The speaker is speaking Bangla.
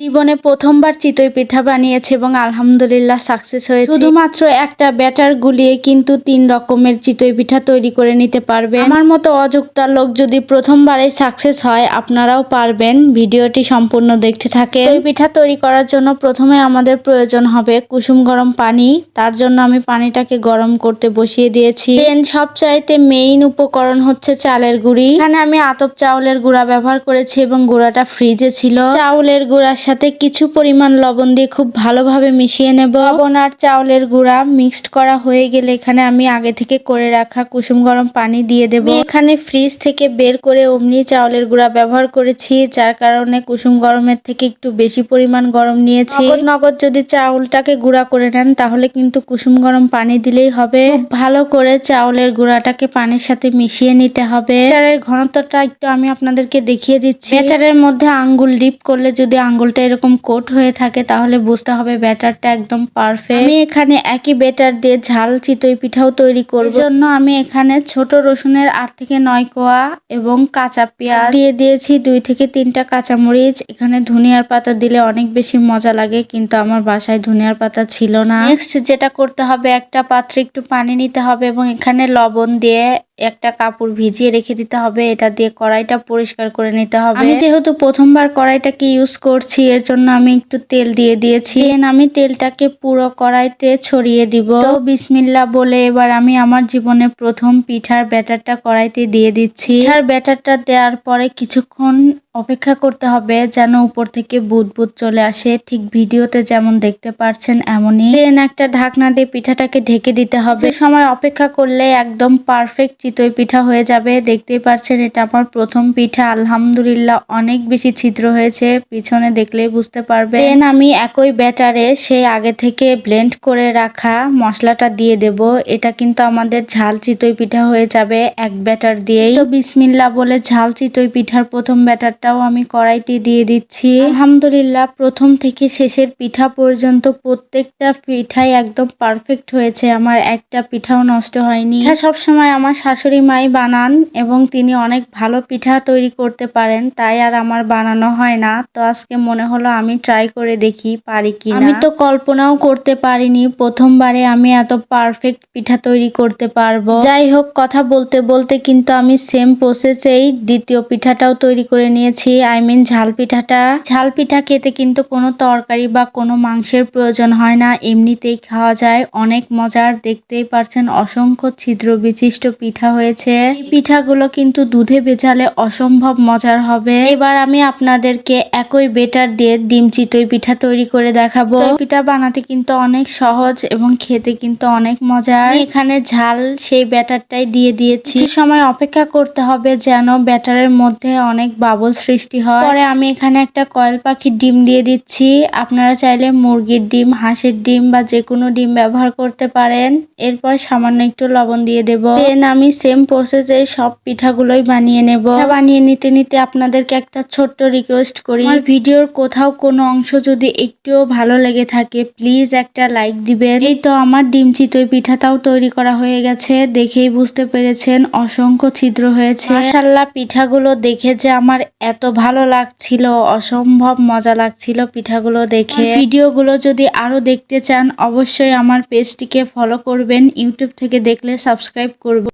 জীবনে প্রথমবার চিতই পিঠা বানিয়েছে এবং আলহামদুলিল্লাহ সাকসেস হয়েছে। শুধুমাত্র একটা ব্যাটার গুলিয়ে কিন্তু তিন রকমের চিতই পিঠা তৈরি করে নিতে পারবে। আমার মতো অযোগ্যতা লোক যদি প্রথমবারে সাকসেস হয়, আপনারাও পারবেন। ভিডিওটি সম্পূর্ণ দেখতে থাকে চিতই পিঠা তৈরি করার জন্য প্রথমে আমাদের প্রয়োজন হবে কুসুম গরম পানি। তার জন্য আমি পানিটাকে গরম করতে বসিয়ে দিয়েছি। দেন সবচাইতে মেইন উপকরণ হচ্ছে চালের গুঁড়ি। এখানে আমি আতপ চাউলের গুঁড়া ব্যবহার করেছি এবং গুঁড়াটা ফ্রিজে ছিল। চাউলের গুঁড়ার সাথে কিছু পরিমাণ লবণ দিয়ে খুব ভালোভাবে মিশিয়ে নেব। লবণ আর চাউলের গুঁড়া মিক্সড করা হয়ে গেলে এখানে আমি আগে থেকে করে রাখা কুসুম গরম পানি দিয়ে দেব। এখানে ফ্রিজ থেকে বের করে অমনি চাউলের গুঁড়া ব্যবহার করেছি যার কারণে কুসুম গরমের থেকে একটু বেশি পরিমাণ গরম নিয়েছি। নগদ নগদ যদি চাউলটাকে গুঁড়া করে নেন তাহলে কিন্তু কুসুম গরম পানি দিলেই হবে। ভালো করে চাউলের গুঁড়াটাকে পানির সাথে মিশিয়ে নিতে হবে। ব্যাটারের ঘনত্বটা একটু আমি আপনাদেরকে দেখিয়ে দিচ্ছি। ব্যাটারের মধ্যে আঙ্গুল ডিপ করলে যদি আঙ্গুলটা এরকম কোট হয়ে থাকে, তাহলে বুঝতে হবে ব্যাটারটা একদম পারফেক্ট আমি এখানে একই ব্যাটার দিয়ে ঝাল চিতই পিঠাও তৈরি করব। জন্য আমি এখানে ছোট রসুনের আট থেকে নয় কোয়া এবং কাঁচা পেঁয়াজ দিয়ে দিয়েছি দুই থেকে তিনটা কাঁচামরিচ। এখানে ধনিয়ার পাতা দিলে অনেক বেশি মজা লাগে, কিন্তু আমার বাসায় ধনিয়ার পাতা ছিল না। নেক্সট যেটা করতে হবে, একটা পাত্রে একটু পানি নিতে হবে এবং এখানে লবণ দিয়ে একটা কাপড় ভিজিয়ে রেখে দিতে হবে এটা দিয়ে কড়াইটা পরিষ্কার করে নিতে হবে। আমি যেহেতু প্রথমবার কড়াইটাকে ইউজ করছি এর জন্য আমি একটু তেল দিয়ে দিয়েছি। এন আমি তেলটাকে পুরো কড়াইতে ছড়িয়ে দিব। তো বিসমিল্লা বলে এবার আমি আমার জীবনে প্রথম পিঠার ব্যাটারটা কড়াইতে দিয়ে দিচ্ছি। পিঠার ব্যাটারটা দেওয়ার পরে কিছুক্ষণ অপেক্ষা করতে হবে যেন উপর থেকে বুদ বুদ চলে আসে। ঠিক ভিডিওতে যেমন দেখতে পারছেন এমনই। দেন একটা ঢাকনা দিয়ে পিঠাটাকে ঢেকে দিতে হবে। সময় অপেক্ষা করলে একদম পারফেক্ট চিতই পিঠা হয়ে যাবে। দেখতেই পারছেন এটা আমার প্রথম পিঠা। আলহামদুলিল্লাহ অনেক বেশি ছিদ্র হয়েছে। পিছনে দেখলেই বুঝতে পারবে। দেন আমি একই ব্যাটারে সেই আগে থেকে ব্লেন্ড করে রাখা মশলাটা দিয়ে দেব। এটা কিন্তু আমাদের ঝাল চিতই পিঠা হয়ে যাবে এক ব্যাটার দিয়েই। তো বিসমিল্লা বলে ঝাল চিতই পিঠার প্রথম ব্যাটারটাও আমি কড়াইতে দিয়ে দিচ্ছি। আলহামদুলিল্লাহ, প্রথম থেকে শেষের পিঠা পর্যন্ত প্রত্যেকটা পিঠাই একদম পারফেক্ট হয়েছে। আমার একটা পিঠাও নষ্ট হয়নি। পিঠা সবসময় আমার শাশুড়ি মাই বানান এবং তিনি অনেক ভালো পিঠা তৈরি করতে পারেন, তাই আর আমার বানানো হয় না। তো আজকে মনে হলো আমি ট্রাই করে দেখি পারি কি আমি তো কল্পনাও করতে পারিনি প্রথমবারে আমি এত পারফেক্ট পিঠা তৈরি করতে পারব। যাই হোক, কথা বলতে বলতে কিন্তু আমি সেম প্রসেসেই দ্বিতীয় পিঠাটাও তৈরি করে নিয়েছি আই মিন ঝাল পিঠাটা। ঝাল পিঠা খেতে কিন্তু কোনো তরকারি বা কোনো মাংসের প্রয়োজন হয় না, এমনিতেই খাওয়া যায়। অনেক মজার, দেখতেই পারছেন অসংখ্য ছিদ্র বিশিষ্ট পিঠা হয়েছে। এই পিঠাগুলো কিন্তু দুধে ভেজালে অসম্ভব মজার হবে। এবার আমি আপনাদেরকে একই বেটার দিয়ে ডিম চিতই পিঠা তৈরি করে দেখাবো। পিঠা বানাতে কিন্তু অনেক সহজ এবং খেতে কিন্তু অনেক মজার। এখানে ঝাল সেই ব্যাটারটাই দিয়ে দিয়েছি। সময় অপেক্ষা করতে হবে যেন ব্যাটারের মধ্যে অনেক বাবল সৃষ্টি হয়। পরে আমি এখানে একটা কয়েল পাখির ডিম দিয়ে দিচ্ছি। আপনারা চাইলে মুরগির ডিম, হাঁসের ডিম বা যে কোনো ডিম ব্যবহার করতে পারেন। এরপর সামান্য একটু লবণ দিয়ে দেব। দেন আমি সেম প্রসেসে সব পিঠাগুলোই বানিয়ে নেব। বানিয়ে নিতে নিতে আপনাদেরকে একটা ছোট্ট রিকোয়েস্ট করি। আমার ভিডিওর কোথাও কোনো অংশ যদি একটুও ভালো লেগে থাকে প্লিজ একটা লাইক দিবেন। এই তো আমার ডিম চিতই পিঠাটাও তৈরি করা হয়ে গেছে। দেখেই বুঝতে পেরেছেন, অসংখ্য ছিদ্র হয়েছে। মাশাল্লাহ পিঠাগুলো দেখে যে আমার এত ভালো লাগছিল, অসম্ভব মজা লাগছিল পিঠাগুলো দেখে। ভিডিওগুলো যদি আরও দেখতে চান, অবশ্যই আমার পেজটিকে ফলো করবেন ইউটিউব থেকে দেখলে সাবস্ক্রাইব করব।